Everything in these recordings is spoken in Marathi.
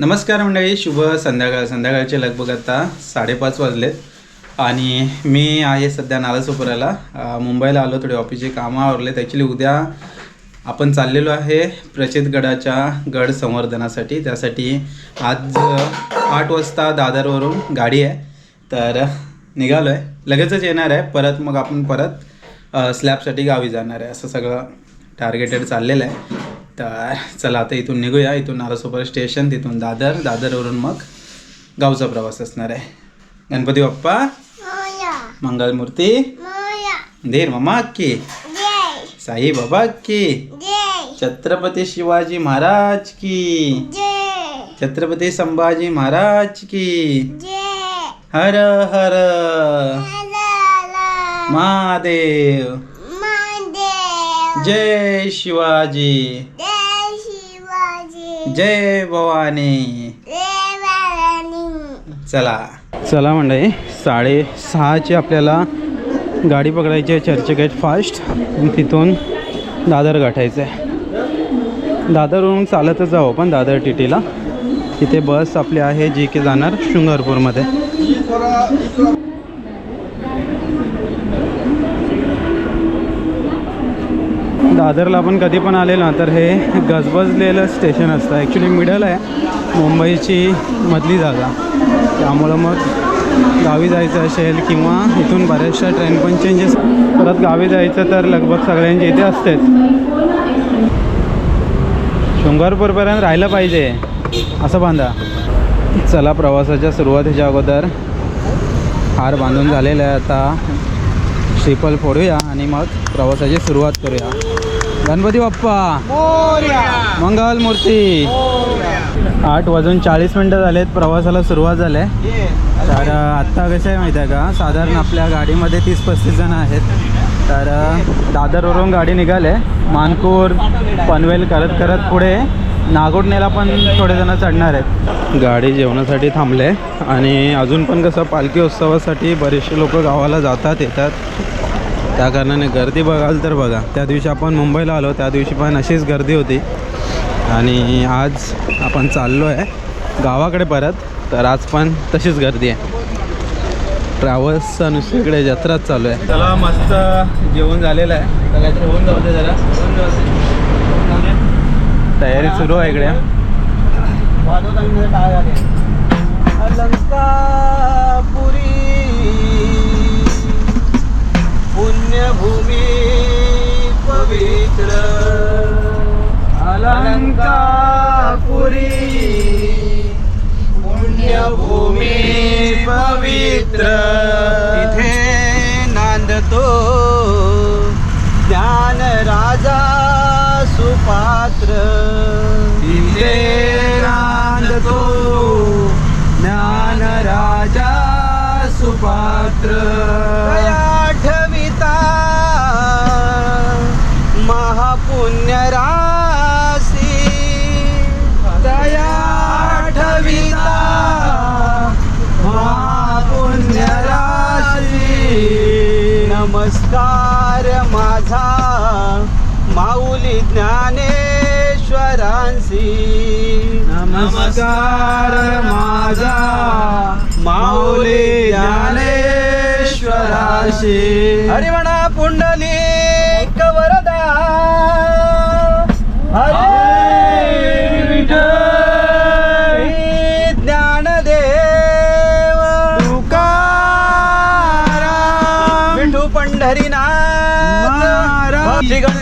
नमस्कार मंडळी शुभ संध्याकाळ. संध्याकाळचे लगभग आता साडेपाच वाजलेत आणि मी आहे सध्या नालासोपराला मुंबईला आलो थोडे ऑफिसचे कामं आवरलेत. ॲक्च्युली उद्या आपण चाललेलो आहे प्रचितगडाच्या गड संवर्धनासाठी. त्यासाठी आज आठ वाजता दादरवरून गाडी आहे. तर निघालो आहे लगेचच येणार आहे. परत मग आपण परत स्लॅबसाठी गावी जाणार आहे. असं सगळं टार्गेटेड चाललेलं आहे. तर चला आता इथून निघूया. इथून नारासोपर स्टेशन तिथून दादर दादरवरून मग गावचा प्रवास असणार आहे. गणपती बाप्पा मोया. मंगलमूर्ती मोया. धीर मामा की जय. साई बाबा की जय. छत्रपती शिवाजी महाराज की जय. छत्रपती संभाजी महाराज की जय. हर हर. महादेव. जय शिवाजी. जय भवानी. चला. चला मंडळी साडे सहाची आपल्याला गाडी पकडायची आहे चर्चगेट फास्ट. तिथून दादर गाठायचं आहे दादरवरून चालतच जाऊ आपण दादर टी टीला तिथे बस आपली आहे जी की जाणार शृंगारपूरमध्ये. दादरला आपण कधी पण आले ना तर हे गजबजलेलं स्टेशन असतं. ॲक्च्युली मिडल आहे. मुंबईची मधली जागा. त्यामुळं मग गावी जायचं असेल किंवा इथून बऱ्याचशा ट्रेन पण चेंजेस परत गावी जायचं तर लगभग सगळ्यांचे इथे असतेच. शृंगारपूरपर्यंत राहिलं पाहिजे. असं बांधा. चला प्रवासाच्या सुरुवातीच्या अगोदर हार बांधून झालेला आहे आता. श्रीफल फोडूया आणि मग प्रवासाची सुरुवात करूया. गणपती बाप्पा. मंगल मूर्ती. आठ वाजून चाळीस मिनटं झालेत प्रवासाला सुरुवात झाली. आहे तर आत्ता कसं आहे माहिती आहे का? साधारण आपल्या गाडीमध्ये तीस पस्तीस जण आहेत. तर दादरवरून गाडी निघाले. मानपूर पनवेल करत करत पुढे नागोटणेला पण थोडे जण चढणार आहेत. गाडी जेवणासाठी थांबले. आणि अजून पण कसं पालखी उत्सवासाठी बरेचसे लोक गावाला जातात येतात. त्या कारणाने गर्दी बघाल तर बघा. त्या दिवशी आपण मुंबईला आलो त्या दिवशी पण अशीच गर्दी होती. आणि आज आपण चाललो आहे गावाकडे परत तर आज पण तशीच गर्दी आहे. ट्रॅव्हल्सचा नुसतं इकडे जत्राच चालू आहे. चला मस्त जेवण झालेलं आहे. तर काहीतरी होऊन जाऊ दे जरा. तयारी सुरू आहे इकडे. पुण्यभूमी पवित्र अलंकापुरी पुण्यभूमी पवित्र. इथे नांदतो नमस्कार माझा माऊली ज्ञानेश्वरांशी. नमस्कार माझा माऊली ज्ञानेश्वराशी. हरी म्हणा पुंडली वरदा हरे विठ्ठल.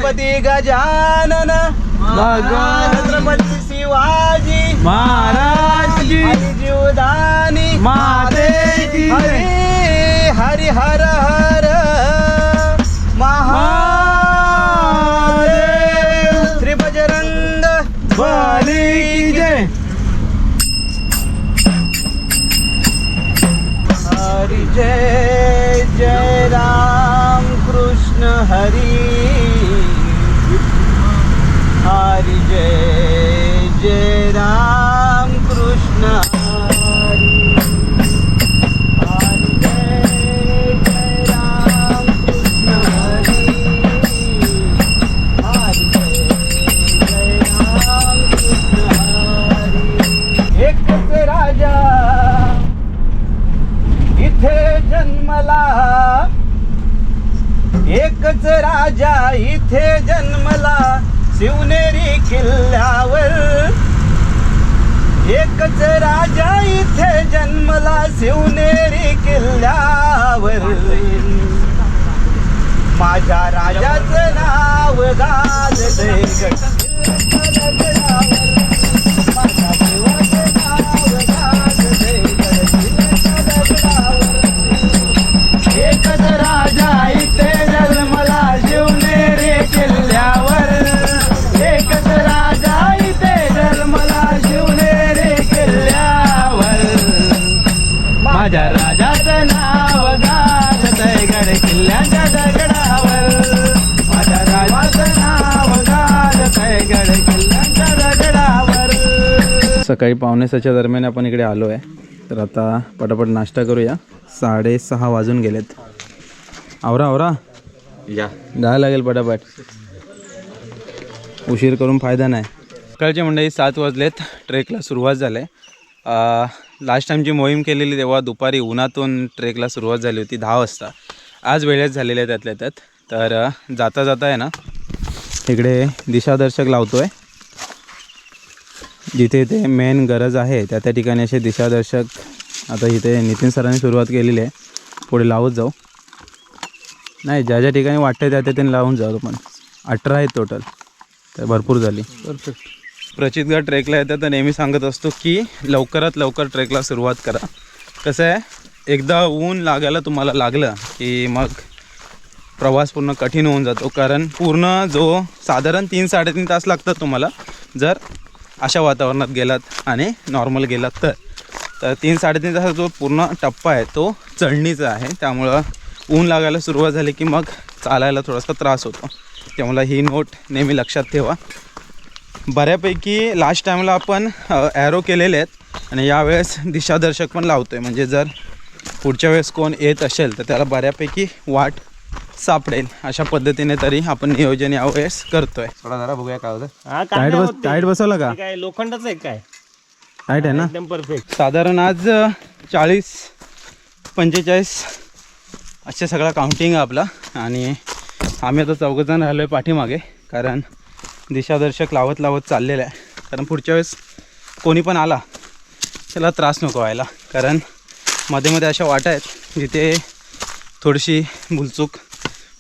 गणपती गजानन भगवान छत्रपती शिवाजी महाराज हरी जीवदानी माते हरी हरी हर हर। जन्मला. एकच राजा इथे जन्मला. शिवनेरी किल्ल्यावर. एकच राजा इथे जन्मला. शिवनेरी किल्ल्यावर. माझ्या राजाचं नाव गाजते माझ्या राजाचं नाव गाजतंय गड किल्ल्याच्या दगडावर. माझ्या राजाचं नाव गाजतंय गड किल्ल्याच्या दगडावर. सकाळी पावणे सहाच्या दरम्यान आपण इकडे आलो आहे तर आता पटापट नाश्ता करूया. साडेसहा वाजून गेलेत. आवरा आवरा. या. जायला लागेल पटापट. उशीर करून फायदा नाही. सकाळचे मंडळी सात वाजलेत. ट्रेकला सुरुवात झाली आहे लास्ट टाईमची मोहीम केलेली तेव्हा दुपारी उन्हातून ट्रेकला सुरुवात झाली होती दहा वाजता. आज वेळेत झालेल्या आहे त्यातल्या त्यात. तर जाता जाता आहे ना इकडे दिशादर्शक लावतो आहे जिथे ते मेन गरज आहे त्या त्या ठिकाणी असे दिशादर्शक आता इथे नितीन सरांनी सुरुवात केलेली आहे. पुढे लावत जाऊ. नाही ज्या ज्या ठिकाणी वाटतं त्या त्या ठिकाणी लावून जाऊ पण अठरा आहेत टोटल तर भरपूर झाली. परफेक्ट प्रचितगड ट्रेकला येतं तर नेहमी सांगत असतो की लवकरात लवकर ट्रेकला सुरुवात करा. कसं आहे? एकदा ऊन लागायला तुम्हाला लागलं की मग प्रवास पूर्ण कठीण होऊन जातो. कारण पूर्ण जो साधारण तीन साडेतीन तास लागतात तुम्हाला जर अशा वातावरणात गेलात आणि नॉर्मल गेलात तर. तर तीन साडेतीन तासाचा जो पूर्ण टप्पा आहे तो चढणीचा आहे. त्यामुळं ऊन लागायला सुरुवात झाली की मग चालायला थोडासा त्रास होतो. त्यामुळे ही नोट नेहमी लक्षात ठेवा. बऱ्यापैकी लास्ट टाईमला आपण ॲरो केलेले आहेत. आणि यावेळेस दिशादर्शक पण लावतो आहे म्हणजे जर पुढच्या वेळेस कोण येत असेल तर त्याला बऱ्यापैकी वाट सापडेल. अशा पद्धतीने तरी आपण नियोजन यावेळेस करतो आहे थोडा जरा बघूया काय होतं. हा काय टाईट बस. टाईट बसवलं का? काय लोखंडाचं आहे काय? टाईट आहे ना? एकदम परफेक्ट साधारण आज चाळीस पंचेचाळीस असे सगळा काउंटिंग आहे आपला. आणि आम्ही आता चौघजण राहिलो आहे पाठीमागे. कारण दिशादर्शक लावत लावत चाललेलं आहे. कारण पुढच्या वेळेस कोणी पण आला त्याला त्रास नको व्हायला. कारण मध्ये मध्ये अशा वाटा आहेत जिथे थोडीशी भुलचूक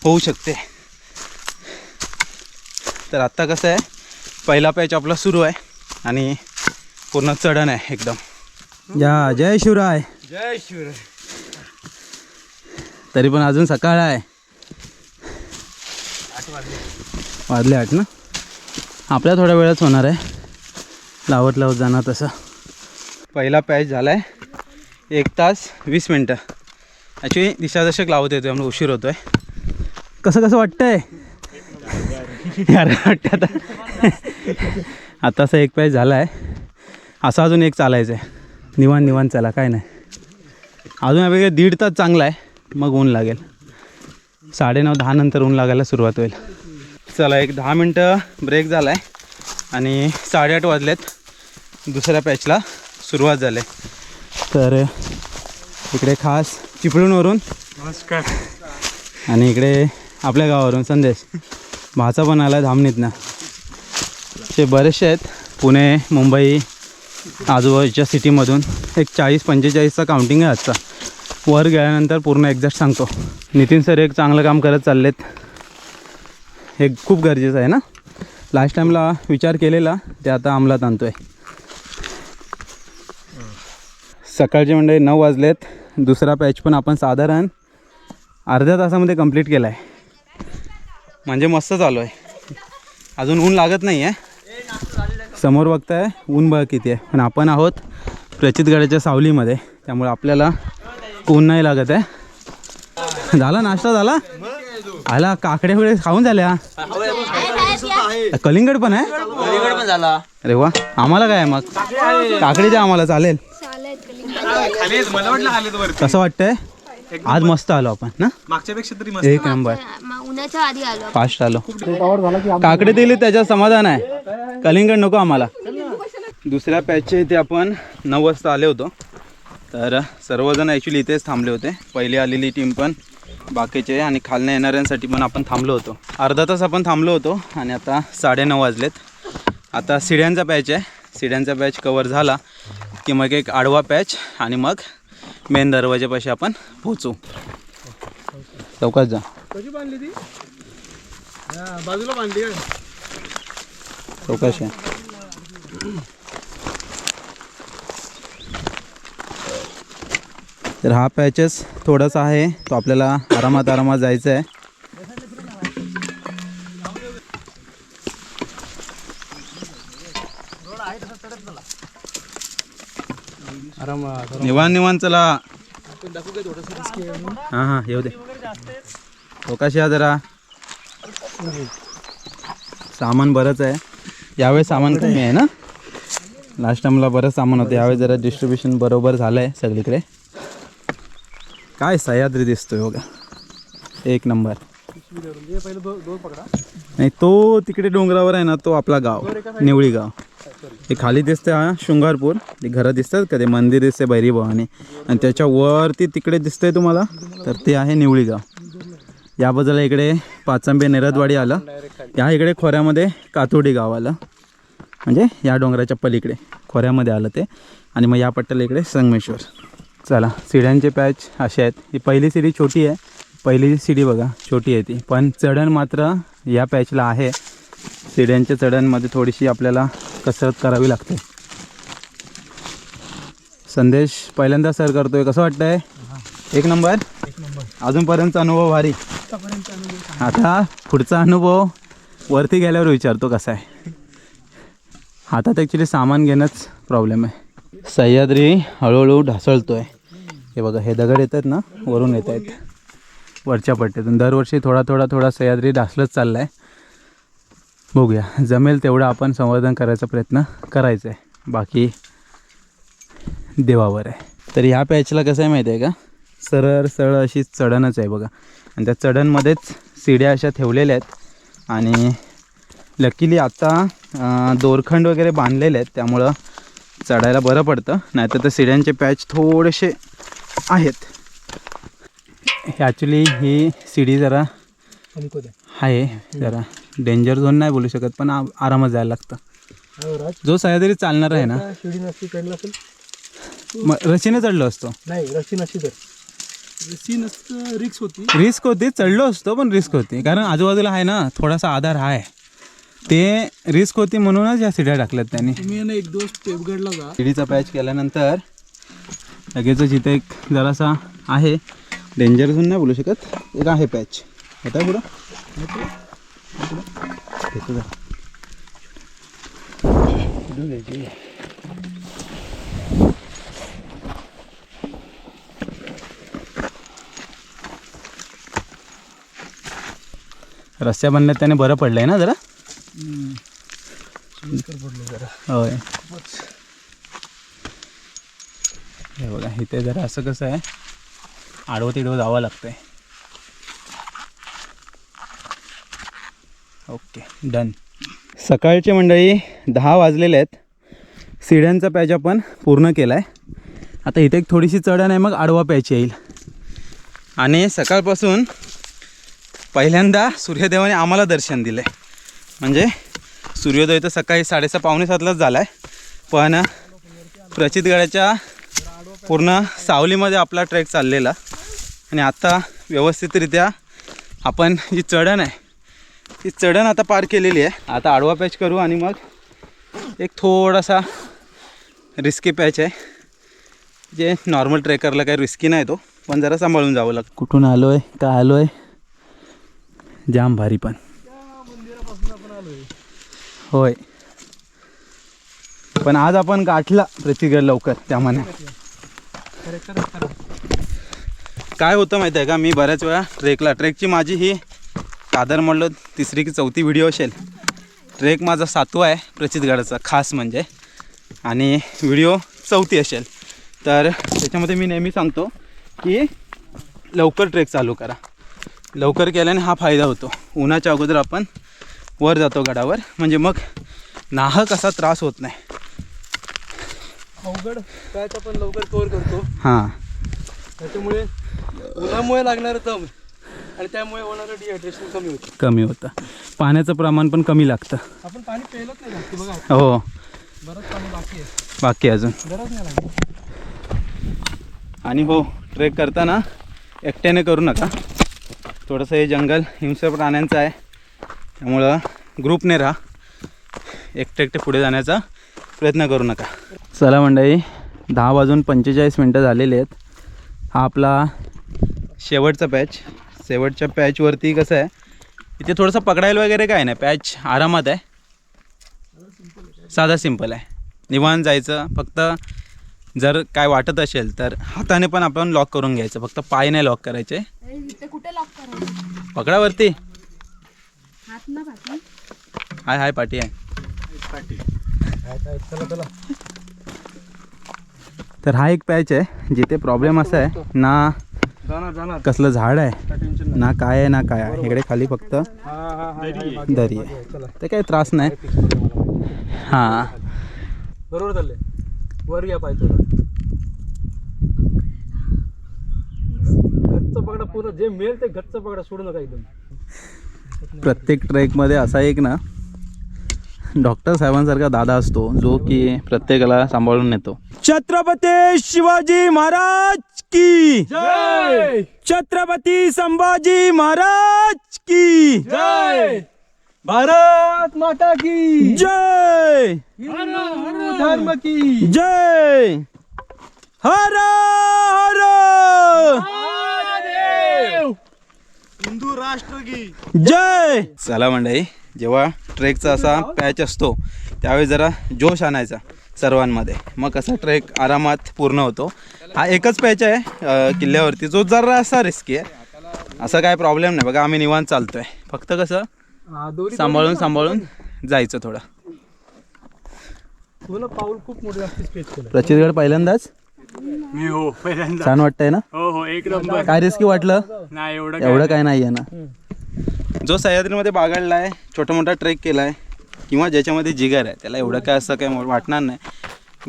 होऊ शकते. तर आत्ता कसं आहे पहिला पॅच आपला सुरू आहे आणि पूर्ण चढण आहे एकदम. या जय शिवराय. जय शिवराय. तरी पण अजून सकाळ आहे. वाजले आठ ना? आपल्या थोड्या वेळाच होणार आहे. लावत लावत जाणार तसं. पहिला पॅच झाला आहे एक तास वीस मिनटं. ॲक्च्युली दिशादर्शक लावत येतो आहे उशीर होतो आहे कसं कसं वाटतंय? यार वाटतं आता. आताचा एक पॅच झाला आहे असा अजून एक चालायचं आहे निवान निवान चला काय नाही. अजून यापैकी दीड तास चांगला आहे मग ऊन लागेल. साडेनऊ दहा नंतर ऊन लागायला सुरुवात होईल. चला एक दहा मिनटं ब्रेक झाला आहे आणि साडेआठ वाजलेत. दुसऱ्या पॅचला सुरुवात झाली. तर इकडे खास चिपळूणवरून नमस्कार. आणि इकडे आपल्या गावावरून संदेश. भाचा पण आला धामणीतनं. ते बरेचसे आहेत. पुणे मुंबई आजूबाजूच्या सिटीमधून एक चाळीस पंचेचाळीसचा काउंटिंग आहे आजचा. वर गेल्यानंतर पूर्ण एक्झॅक्ट सांगतो. नितीन सर एक चांगलं काम करत चाललेत. हे खूप गरजेचं आहे ना? लास्ट टाईमला विचार केलेला ते आता अंमलात आणतो आहे सकाळचे म्हणजे नऊ वाजलेत दुसरा पॅच पण आपण साधारण अर्ध्या तासामध्ये कंप्लीट केला आहे म्हणजे मस्त चालू आहे. अजून ऊन लागत नाही आहे समोर बघताय ऊन बघ किती आहे. पण आपण आहोत प्रचितगडाच्या सावलीमध्ये. त्यामुळे आपल्याला ऊन नाही लागत आहे. झाला नाश्ता झाला? आला काकड्या वेळे खाऊन झाल्या. कलिंगड पण आहे? पण झाला. अरे वा आम्हाला काय आहे मग? काकडी द्या आम्हाला चालेल. कसं वाटतंय? आज मस्त आलो आपण ना? मागच्या पेक्षा तरी एक नंबर. उन्हाच्या आधी आलो फास्ट आलो. काकडे दिली त्याच्यात समाधान आहे. कलिंगड नको आम्हाला. दुसऱ्या पॅचच्या इथे आपण नऊ वाजता आले होतो. तर सर्वजण ॲक्च्युली इथेच थांबले होते. पहिली आलेली टीम पण. बाकीचे आणि खालनं येणाऱ्यांसाठी पण आपण थांबलो होतो. अर्धा तास आपण थांबलो होतो आणि आता साडेनऊ वाजलेत. आता सिड्यांचा पॅच आहे. सिड्यांचा पॅच कवर झाला की मग एक आडवा पॅच आणि मग मेन दरवाजापाशी आपण पोचू चौकात जा. कशी बांधली ती? बाजूला बांधली चौकाशी तर हा पॅचेस थोडासा आहे. तो आपल्याला आरामात आरामात जायचा आहे. निवान निवान चला. हां हां येऊ दे. हो, चौकाशी या जरा? सामान बरंच आहे. यावेळेस सामान कमी आहे ना? लास्ट टाइमला बरंच सामान होतं. यावेळेस जरा डिस्ट्रीब्युशन बरोबर झालं आहे सगळीकडे. काय सह्याद्री दिसतोय बघा. एक नंबर. नाही तो तिकडे डोंगरावर आहे ना तो आपला गाव निवळी गाव. हे खाली दिसते हा शृंगारपूर. ते घरं दिसतात का ते? मंदिर दिसते भैरी भवानी. आणि त्याच्या वरती तिकडे दिसतंय तुम्हाला? तर ते आहे निवळी गाव. या बाजूला इकडे पाचंबे नेरदवाडी आलं. या इकडे खोऱ्यामध्ये कातोडी गाव आलं. म्हणजे या डोंगराच्या पलीकडे खोऱ्यामध्ये आलं ते. आणि मग या पट्ट्याला इकडे संगमेश्वर. चला सिड्यांचे पॅच असे आहेत. ही पहिली सिडी छोटी आहे. पहिली सिडी बघा छोटी आहे ती. पण चढण मात्र या पॅचला आहे. सिड्यांच्या चढणमध्ये थोडीशी आपल्याला कसरत करावी लागते. संदेश पहिल्यांदा सर करतोय. कसं वाटतंय? एक नंबर? अजूनपर्यंतचा अनुभव भारी? आता पुढचा अनुभव वरती गेल्यावर विचारतो कसा आहे. हातात ॲक्च्युली सामान घेणंच प्रॉब्लेम आहे. सह्याद्री हळूहळू ढासळतोय. हे बघा हे दगड येतात ना वरून येत आहेत. वरच्या पट्ट्यातून. दरवर्षी थोडा थोडा थोडा सह्याद्री ढासलत चालला आहे बघूया. जमेल तेवढं आपण संवर्धन करायचा प्रयत्न करायचा आहे बाकी देवावर आहे. तर ह्या पॅचला कसं आहे माहिती आहे का? सरळ सरळ अशी चढणच आहे बघा. आणि त्या चढणमध्येच सिड्या अशा ठेवलेल्या आहेत. आणि लकीली आता दोरखंड वगैरे बांधलेले आहेत. त्यामुळं चढायला बरं पडतं. नाहीतर त्या सिड्यांचे पॅच थोडेसे आहेत. हे ॲक्च्युली ही सिडी जरा आहे जरा डेंजर झोन नाही बोलू शकत पण आ- आरामात जायला लागतं. जो सह्याद्री चालणार आहे ना. शिडी नसती चढला असेल? मग रशीने चढलो असतो. नाही रस्सी नसती तर रस्सी नसतं रिक्स होती. रिस्क होती चढलो असतो पण रिस्क होती. कारण आजूबाजूला आहे ना थोडासा आधार आहे. ते रिस्क होती म्हणूनच या सिड्या टाकल्यात त्यांनी. ना एक दिवस टेपगडला जा. शिडीचा पॅच केल्यानंतर लगेच इथे एक जरासा आहे. डेंजर झोन नाही बोलू शकत. एक आहे पॅच होता पुढं. जरा. रस्त्या बनल्यात त्याने बरं पडलंय ना जरा? होय. हे बघा इथे जरा असं कसं आहे आडवं तिडवं जावं लागतंय. Okay done. सकाळचे मंडळी दहा वाजलेले आहेत. सिड्यांचा पॅच आपण पूर्ण केला आहे आता इथे एक थोडीशी चढण आहे मग आडवा पॅच येईल. आणि सकाळपासून पहिल्यांदा सूर्यदेवाने आम्हाला दर्शन दिलं आहे म्हणजे सूर्योदय तर सकाळी साडेसहा पावणे सातलाच झाला आहे पण प्रचितगडाच्या पूर्ण सावलीमध्ये आपला ट्रेक चाललेला. आणि आता व्यवस्थितरित्या आपण जी चढण आहे ती चढण आता पार केलेली आहे. आता आडवा पॅच करू आणि मग एक थोडासा रिस्की पॅच आहे. जे नॉर्मल ट्रेकरला काही रिस्की नाही तो पण जरा सांभाळून जावं लागतं. कुठून आलो आहे काय आलो आहे जाम भारी पण. होय. पण आज आपण गाठला प्रतिगड लवकर त्यामाने काय होतं माहिती आहे का? मी बऱ्याच वेळा ट्रेकला. ट्रेकची माझी ही कादर म्हणलं तिसरी की चौथी व्हिडिओ असेल. ट्रेक माझा सातवा आहे प्रचितगडाचा खास म्हणजे. आणि व्हिडिओ चौथी असेल. तर त्याच्यामध्ये मी नेहमी सांगतो की लवकर ट्रेक चालू करा. लवकर केल्याने हा फायदा होतो. उन्हाच्या अगोदर आपण वर जातो गडावर. म्हणजे मग नाहक असा त्रास होत नाही. अवघड काय आपण लवकर कव्हर करतो. हां. त्याच्यामुळे उन्हामुळे लागणार दम आणि त्यामुळे होणारं डिहायड्रेशन कमी होते. कमी होतं. पाण्याचं प्रमाण पण कमी लागतं. आपण पाणी प्यायलंच नाही जास्त बघा. हो. बरंच पाणी बाकी आहे. बाकी अजून. गरज नाही आणि हो ट्रेक करताना एकट्याने करू नका. थोडंसं हे जंगल हिंस्र प्राण्यांचं आहे. त्यामुळं ग्रुपने राहा. एकटे एकटे पुढे जाण्याचा प्रयत्न करू नका. चला मंडळी दहा वाजून पंचेचाळीस मिनटं झालेली आहेत. हा आपला शेवटचा पॅच. शेवटच्या पॅचवरती कसं आहे इथे थोडंसं पकडायला वगैरे काय नाही. पॅच आरामात आहे. साधा सिंपल आहे. निवांत जायचं. फक्त जर काय वाटत असेल तर हाताने पण आपण लॉक करून घ्यायचं. फक्त पाय नाही लॉक करायचे. इथे कुठे लॉक करायचं? पकडावरती हात ना पाठी. हाय हाय पाठी आहे. तर हा एक पॅच आहे जिथे प्रॉब्लेम असा आहे ना कसलं झाड आहे ना काय आहे ना काय आहे. इकडे खाली फक्त दरी आहे. चला ते काही त्रास नाही. हां. बरोबर चालले. वर या पाहिजे पकडा पूर्ण जे मिळेल ते घरचं पकडा सोडू नका एकदम. प्रत्येक ट्रेकमध्ये असा एक ना डॉक्टर साहेबांसारखा दादा असतो जो की प्रत्येकाला सांभाळून नेतो. छत्रपती शिवाजी महाराज की! जय! छत्रपती संभाजी महाराज की! जय! भारत माता की! जय! धर्म की! जय! हर हर! हिंदू राष्ट्र की जय! चला मंडळी. जेव्हा ट्रेकचा असा पॅच असतो त्यावेळी जरा जोश आणायचा सर्वांमध्ये. मग कसा ट्रेक आरामात पूर्ण होतो. हा एकच पॅच आहे किल्ल्यावरती. जो जरा असा रिस्की आहे. असा काय प्रॉब्लेम नाही. बघा आम्ही निवांत चालतोय. फक्त कसं हा, सांभाळून सांभाळून जायचं थोडं. तुला पाऊल खूप मोठे जास्त स्पेस केलं प्रचितगड पहिल्यांदाच? मी हो पहिल्यांदा. छान वाटतंय ना? हो हो एक नंबर. काय रिस्की वाटलं? नाही एवढं एवढं काय नाही. आहे ना? जो सह्याद्रीमध्ये बागडला आहे छोटा मोठा ट्रेक केला आहे किंवा ज्याच्यामध्ये जिगर आहे त्याला एवढं काय असं काय वाटणार नाही.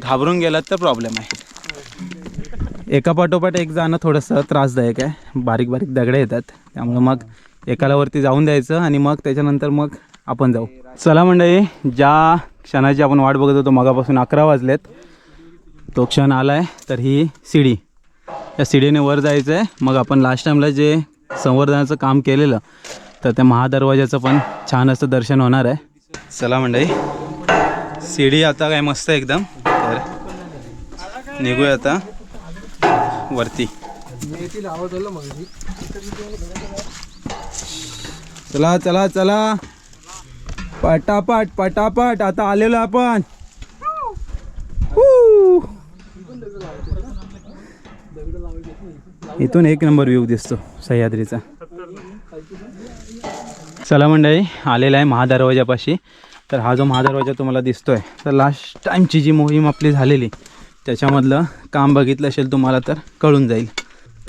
घाबरून गेलात तर प्रॉब्लेम आहे. एका पाठोपाठ एक जाणं थोडंसं त्रासदायक आहे. बारीक बारीक दगडे येतात. त्यामुळं मग एकाला वरती जाऊन द्यायचं आणि मग त्याच्यानंतर मग आपण जाऊ. चला मंडळी ज्या क्षणाची आपण वाट बघत होतो मगापासून अकरा वाजलेत. तो क्षण आला आहे तर ही शिडी या शिडीने वर जायचं आहे मग आपण लास्ट टाईमला जे संवर्धनाचं काम केलेलं तर त्या महादरवाज्याचं पण छान असं दर्शन होणार आहे. चला मंडळी शिडी आता काय मस्त आहे एकदम. तर निघूया आता वरती. चला चला चला. पटापट पटापट आता आलेलो आपण. इथून एक नंबर व्ह्यू दिसतो सह्याद्रीचा. चला मंडळी आलेला आहे महादरवाजापाशी. तर हा जो महादरवाजा तुम्हाला दिसतो आहे तर लास्ट टाईमची जी मोहीम आपली झालेली त्याच्यामधलं काम बघितलं असेल तुम्हाला तर कळून जाईल.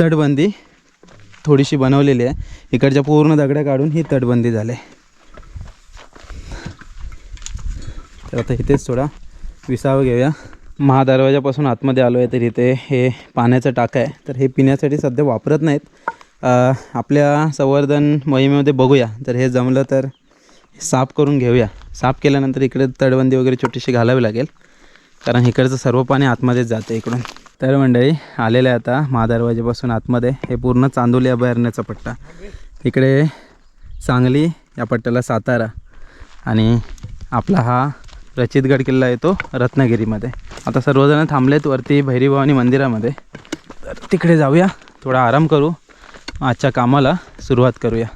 तटबंदी थोडीशी बनवलेली आहे. इकडच्या पूर्ण दगड्या काढून ही तटबंदी झाली आहे. तर आता इथेच थोडा विसावं घेऊया. महादरवाजापासून आतमध्ये आलो आहे तर इथे हे पाण्याचं टाकं आहे. तर हे पिण्यासाठी सध्या वापरत नाहीत. आपल्या संवर्धन मोहिमेमध्ये बघूया. तर हे जमलं तर साफ करून घेऊया. साफ केल्यानंतर इकडे तडबंदी वगैरे छोटीशी घालावी लागेल. कारण इकडचं सर्व पाणी आतमध्येच जातं इकडून. तर मंडळी आलेलं आहे आता महादरवाजेपासून आतमध्ये. हे पूर्ण चांदोली अभयारण्याचा पट्टा. इकडे सांगली या पट्ट्याला सातारा आणि आपला हा रचितगड किल्ला येतो रत्नागिरीमध्ये. आता सर्वजण थांबलेत वरती भैरीभवानी मंदिरामध्ये. तर तिकडे जाऊया. थोडा आराम करू. आजच्या कामाला सुरुवात करूया.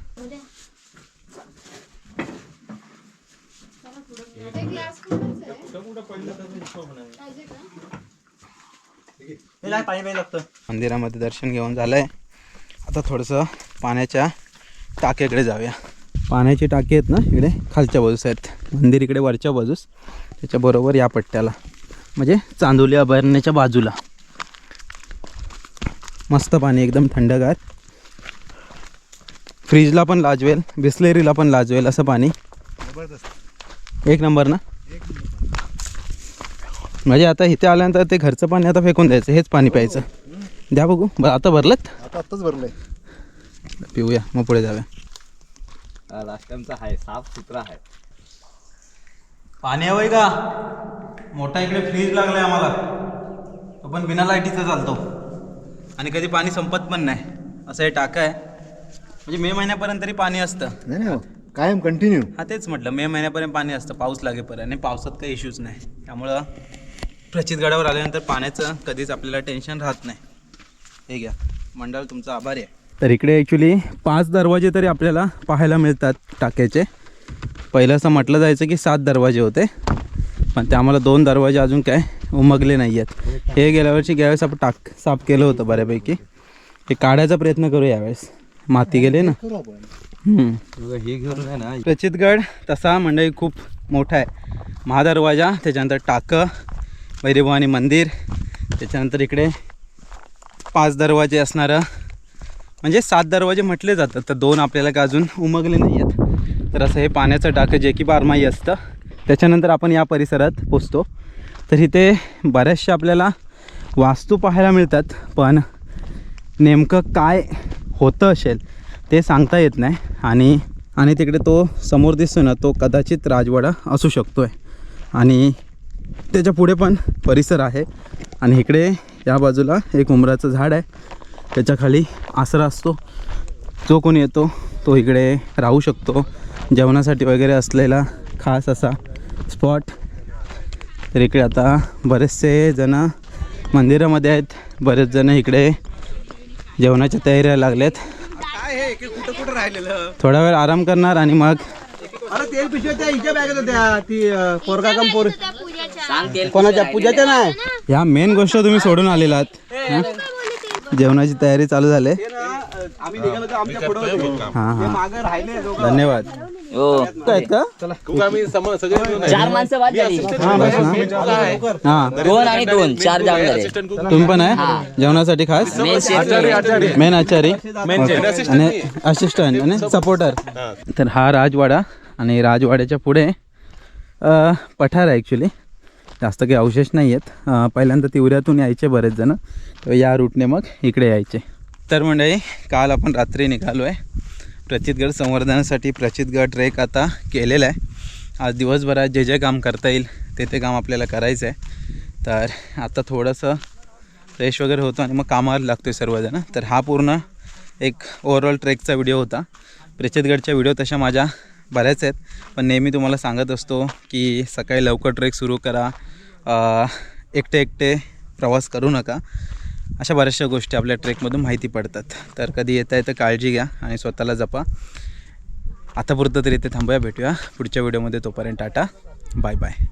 मंदिरामध्ये दर्शन घेऊन झालं आहे आता थोडंसं पाण्याच्या टाक्याकडे जाऊया. पाण्याची टाकी आहेत ना इकडे खालच्या बाजूस आहेत. मंदिर इकडे वरच्या बाजूस त्याच्याबरोबर या पट्ट्याला. म्हणजे चांदोली अभयारण्याच्या बाजूला. मस्त पाणी एकदम थंडगार. फ्रीजला पण लाजवेल बिस्लेरीला पण लाजवेल असं पाणी. एक नंबर ना? म्हणजे आता इथे आल्यानंतर ते घरचं पाणी आता फेकून द्यायचं हेच पाणी प्यायचं. द्या बघू बरं आता भरलं आता आत्ताच भरलंय. पिऊया मग पुढे जाऊया. लास्ट टाइमचा आहे साफ सुथरा आहे. पाणी हवंय का? मोठा इकडे फ्रीज लागलाय आम्हाला. तो पण बिना लाईटीचा चालतो. आणि कधी पाणी संपत पण नाही. असं हे टाका आहे. म्हणजे मे महिन्यापर्यंत तरी पाणी असतं. नाही नाही कायम कंटिन्यू हा तेच म्हटलं मे महिन्यापर्यंत पाणी असतं पाऊस लागेपर्यंत. आणि पावसात काही इश्यूज नाही. त्यामुळं प्रचितगडावर आल्यानंतर पाण्याचं कधीच आपल्याला टेन्शन राहत नाही. हे घ्या. मंडळ तुमचा आभारी आहे. तर इकडे ॲक्च्युली पाच दरवाजे तरी आपल्याला पाहायला मिळतात टाक्याचे. पहिलं असं म्हटलं जायचं की सात दरवाजे होते. पण ते आम्हाला दोन दरवाजे अजून काय उमगले नाही आहेत हे गेल्या वर्षी ज्यावेळेस आपण टाक साफ केलं होतं बऱ्यापैकी हे काढायचा प्रयत्न करू यावेळेस. माती गेले ना? हे घेऊन आहे ना प्रचितगड तसा मंडळी खूप मोठा आहे. महादरवाजा त्याच्यानंतर टाकं वैरीभवानी मंदिर त्याच्यानंतर इकडे पाच दरवाजे असणारं म्हणजे सात दरवाजे म्हटले जातात. तर दोन आपल्याला का अजून उमगले नाही आहेत. तर असं हे पाण्याचं टाकं जे की बारमाही असतं. त्याच्यानंतर आपण या परिसरात पोचतो. तर इथे बऱ्याचशा आपल्याला वास्तू पाहायला मिळतात पण नेमकं काय होतं असेल ते सांगता येत नाही. आणि आणि तिकडे तो समोर दिसतो ना तो कदाचित राजवाडा असू शकतो आहे आणि त्याच्या पुढे पण परिसर आहे. आणि इकडे या बाजूला एक उमराचं झाड आहे. त्याच्याखाली आसरा असतो. जो कोणी येतो तो इकडे राहू शकतो. जेवणासाठी वगैरे असलेला खास असा स्पॉट. तर इकडे आता बरेचसे जणं मंदिरामध्ये आहेत. बरेच जणं इकडे जेवणाच्या तयाऱ्या लागल्यात थोडा वेळ आराम करणार आणि मग कोणाच्या? पूजाच्या नाही? ह्या मेन गोष्ट तुम्ही सोडून आलेलात. हं? जेवणाची तयारी चालू झाली. आम्ही निघालो तर आमच्या पुढे होते. हां हां. मागं राहिले दोघं. धन्यवाद. तुम्ही पण आहे? जेवणासाठी खास? मेन आचारी. आणि असिस्टंट आणि सपोर्टर तर हा राजवाडा आणि राजवाड्याच्या पुढे पठार आहे ॲक्च्युली जास्त काही अवशेष नाही आहेत पहिल्यांदा तिवऱ्यातून यायचे बरेच जण. तर या रूटने मग इकडे यायचे. तर मंडळी काल आपण रात्री निघालो आहे प्रचितगड संवर्धनासाठी प्रचितगड ट्रेक आता केलेला आहे. आज दिवसभरात जे जे काम करता येईल ते ते काम आपल्याला करायचं आहे. तर आता थोडंसं फ्रेश वगैरे होतो आणि मग कामावर लागतो आहे सर्वजण. तर हा पूर्ण एक ओव्हरऑल ट्रेकचा व्हिडिओ होता. प्रचितगडच्या व्हिडिओ तशा माझ्या बऱ्याच आहेत. पण नेहमी तुम्हाला सांगत असतो की सकाळी लवकर ट्रेक सुरू करा. एकटे एकटे प्रवास करू नका. अशा बऱ्याचशा गोष्टी आपल्या ट्रेकमधून माहिती पडतात. तर कधी येता येतं काळजी घ्या आणि स्वतःला जपा. आतापुरतं तरी इथे थांबूया भेटूया. पुढच्या व्हिडिओमध्ये तोपर्यंत टाटा. Bye bye.